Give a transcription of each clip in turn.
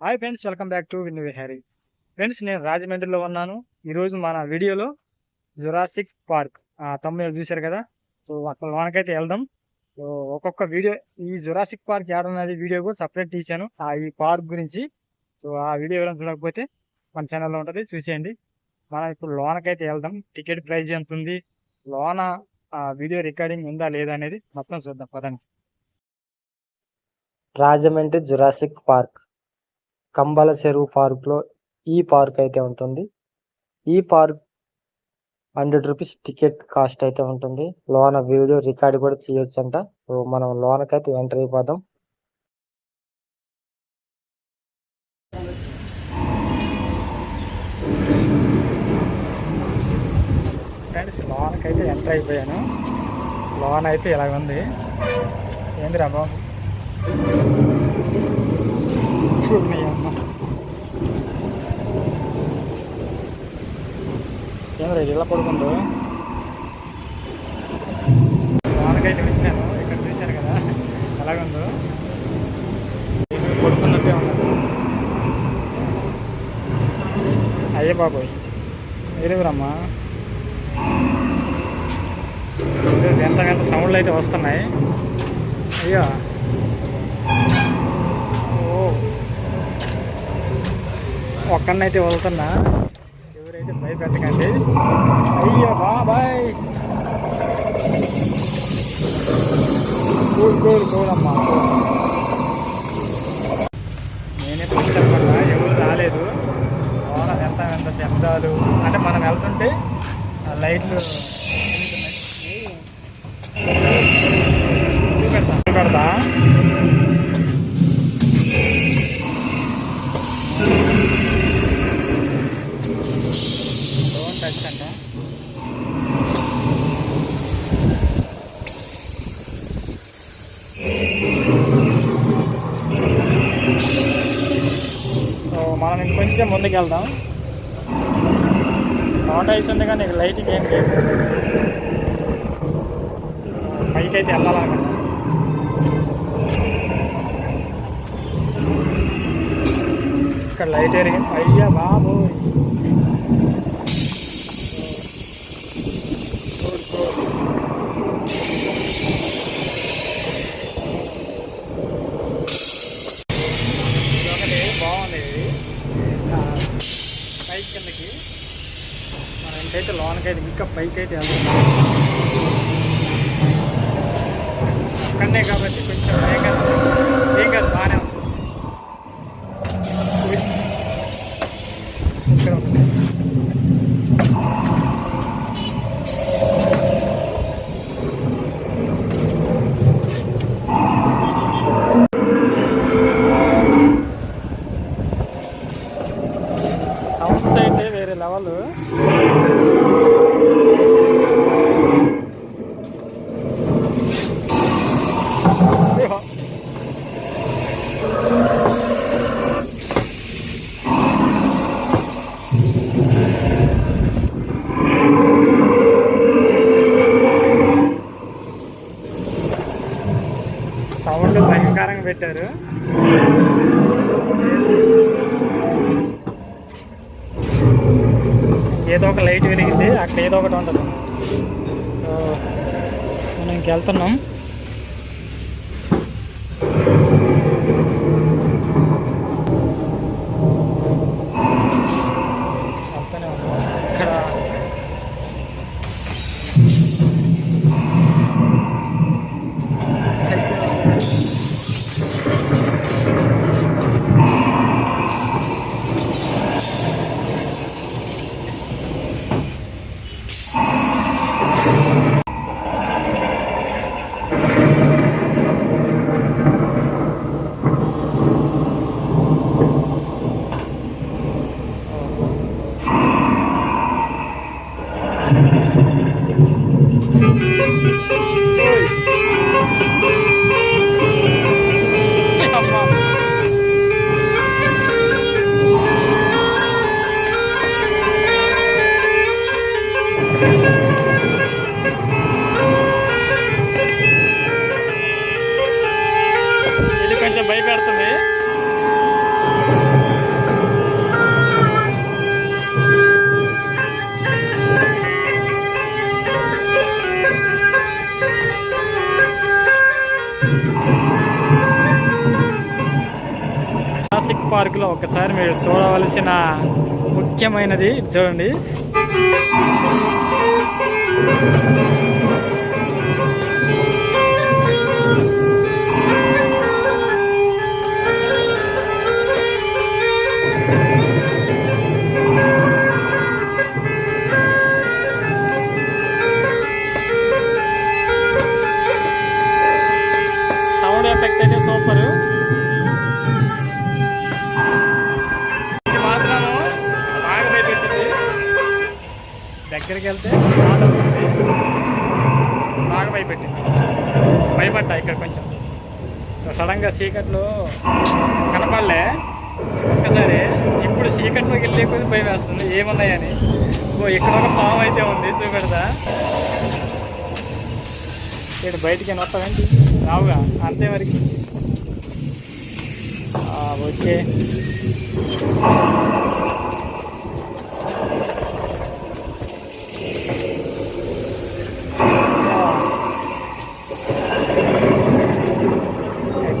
Hi friends welcome back to Vin Vihari friends నేను రాజమండ్రిలో ఉన్నాను. ఈరోజు మన వీడియోలో జురాసిక్ పార్క్ తమ్ముడు చూశారు కదా? సో అక్కడ లోనకైతే వెళ్దాం. సో ఒక్కొక్క వీడియో ఈ జురాసిక్ పార్క్ ఏడన్నది వీడియో కూడా సపరేట్ తీశాను. ఆ ఈ పార్క్ గురించి. సో ఆ వీడియో ఎవరైనా చూడకపోతే మన ఛానల్లో ఉంటుంది చూసేయండి. మనం ఇప్పుడు లోనకైతే వెళ్దాం. టికెట్ ప్రైజ్ ఎంత ఉంది? లోన ఆ వీడియో రికార్డింగ్ ఉందా లేదా అనేది మొత్తం చూద్దాం. పదండి. రాజమండ్రి జురాసిక్ పార్క్ కంబాల చెరువు పార్క్లో ఈ పార్క్ అయితే ఉంటుంది. ఈ park hundred rupees ticket cost అయితే ఉంటుంది. లోన వీడియో రికార్డ్ కూడా చేయొచ్చు అంట సో మనం లోనకైతే ఎంటర్ అయిపోదాం. ఫ్రెండ్స్ లోనకైతే ఎంటర్ అయిపోయాను. లోన్ అయితే ఇలాగ ఉంది ఏందిరా బాబు? చూడు ఏం అమ్మ ఏంద్రా ఇలా పడుకుందో? లోనకైతే వచ్చాను ఇక్కడ చూశాను కదా ఎలాగుందో? పడుకున్నట్టే ఉన్నది అయ్యే బాబోయ్ ఎరువురమ్మా ఎంత ఎంత సౌండ్లు అయితే వస్తున్నాయి. అయ్యో ఓ ఒక్కడినైతే వెళ్తున్నా ఎవరైతే భయపెట్టకండి. అయ్యో బాబాయ్. కూల్ కూల్ కూల్ అమ్మా. నేనే చూస్తాను ఎవరు రాలేదు. లోన ఎంత ఎంత శబ్దాలు. అంటే మనం వెళ్తుంటే ఆ లైట్లు మనం ఇంకొంచెం ముందుకెళ్దాం. నోట్ ఐస్ కానీ కానీ లైటింగ్ ఏం లేదు. పైకి అయితే వెళ్ళాలనుకుంటా ఇక్కడ లైట్ ఎరిగి అయ్యా బాబోయ్ ఒకటి బాగుంది ఇది ఆ, పైకి కిందకి. మనం ఇంకైతే అయితే ఇంకా పైకి అయితే వెళ్తాం అక్కడనే కాబట్టి కొంచెం ఏం కాదు ఏం కాదు బాగానే ఉంది ఉయ్. ఇక్కడ ఒకటి సౌండ్స్ అయితే వేరే లెవెల్ సౌండ్ భయంకరంగా పెట్టారు. ఏదో ఒక లైట్ వెలిగింది. అక్కడ ఏదో ఒకటి ఉంటుంది. మనం ఇంకెళ్తున్నాం. పార్కులో పార్క్లో ఒకసారి మీరు చూడవలసిన ముఖ్యమైనది చూడండి. దగ్గరికి వెళ్తే బాగా భయపెట్టింది భయపడ్డా ఇక్కడ కొంచెం. సడన్గా చీకట్లో కనపడలే. ఒక్కసారి ఇప్పుడు చీకట్లోకి వెళ్ళే కొద్ది భయం వేస్తుంది. ఏమున్నాయని. ఓ ఇక్కడ ఒక పాము అయితే ఉంది చూపెడతా. ఇక్కడ బయటికి వస్తావేంటి రావుగా అంతే మరి. వచ్చే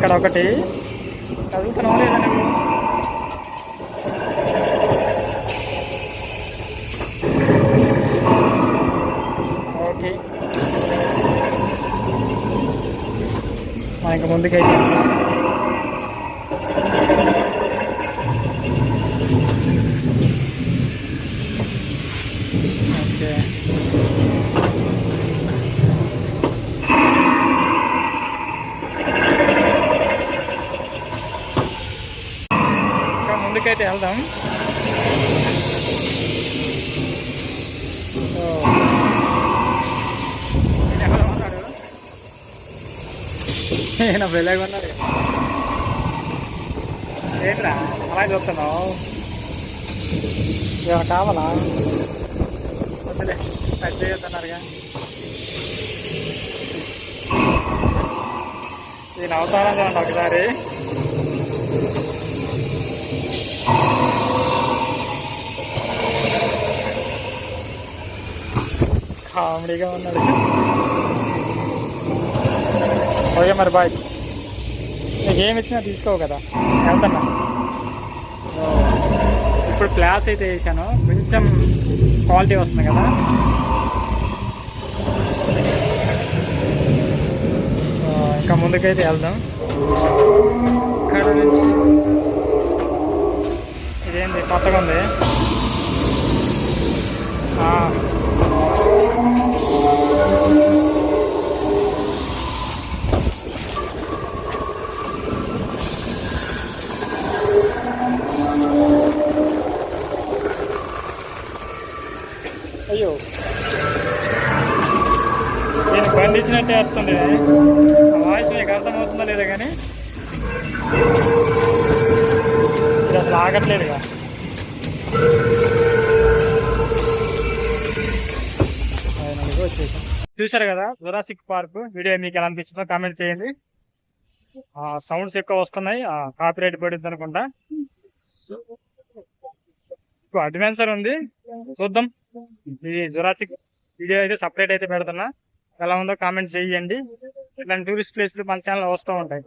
అక్కడ ఒకటి. చదువుతున్నావు లేదా నువ్వు? ఓకే. మనకి ముందుకైతే ఓకే ఇంకా ముందుకైతే వెళ్దాం. ఈయన వెళ్ళగా ఉన్నాడు. ఏంట్రా అలా చూస్తున్నావు? ఏమైనా కావాలా? వద్దులే టచ్ చేయొద్దన్నారుగా. ఈయన అవతారం చూడండి ఒకసారి. కామెడీగా ఉన్నాడు. ఓకే మరి బాయ్. నీకు ఏమి ఇచ్చినా తీసుకోవు కదా. వెళ్తున్నా. ఇప్పుడు క్లాస్ అయితే వేసాను. కొంచెం క్వాలిటీ వస్తుంది కదా. ఇంకా ముందుకైతే వెళ్దాం. ఇక్కడ నుంచి ఇదేంటి కొత్తగా ఉంది. అయ్యో. నేను బంధించినట్టే వస్తుంది. ఆ వాయిస్ మీకు అర్థమవుతుందా లేదా కానీ ఇది అసలు ఆగట్లేదుగా. ఫైనల్గా చూసారు కదా జురాసిక్ పార్క్ వీడియో మీకు ఎలా అనిపించిందో కామెంట్ చేయండి. సౌండ్స్ ఎక్కువ వస్తున్నాయి కాపీరైట్ పడుద్ది అనుకుంటా. అడ్వెంచర్ ఉంది. చూద్దాం. ఈ జురాసిక్ వీడియో అయితే సపరేట్ అయితే పెడుతున్నా. ఎలా ఉందో కామెంట్ చేయండి. ఇలాంటి టూరిస్ట్ ప్లేస్లు మన ఛానల్ వస్తూ ఉంటాయి.